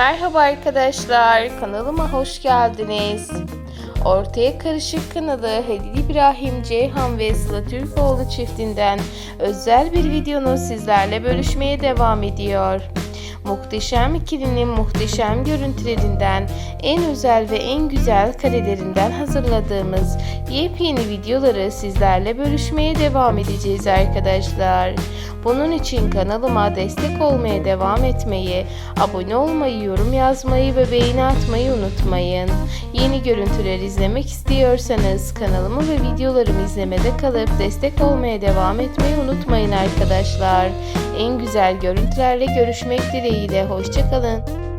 Merhaba arkadaşlar, kanalıma hoş geldiniz. Ortaya Karışık kanalı Halil İbrahim Ceyhan ve Sıla Türkoğlu çiftinden özel bir videonu sizlerle bölüşmeye devam ediyor. Muhteşem ikilinin muhteşem görüntülerinden, en özel ve en güzel karelerinden hazırladığımız yepyeni videoları sizlerle bölüşmeye devam edeceğiz arkadaşlar. Bunun için kanalıma destek olmaya devam etmeyi, abone olmayı, yorum yazmayı ve beğeni atmayı unutmayın. Yeni görüntüler izlemek istiyorsanız kanalımı ve videolarımı izlemede kalıp destek olmaya devam etmeyi unutmayın arkadaşlar. En güzel görüntülerle görüşmek dileğiyle. Hoşçakalın.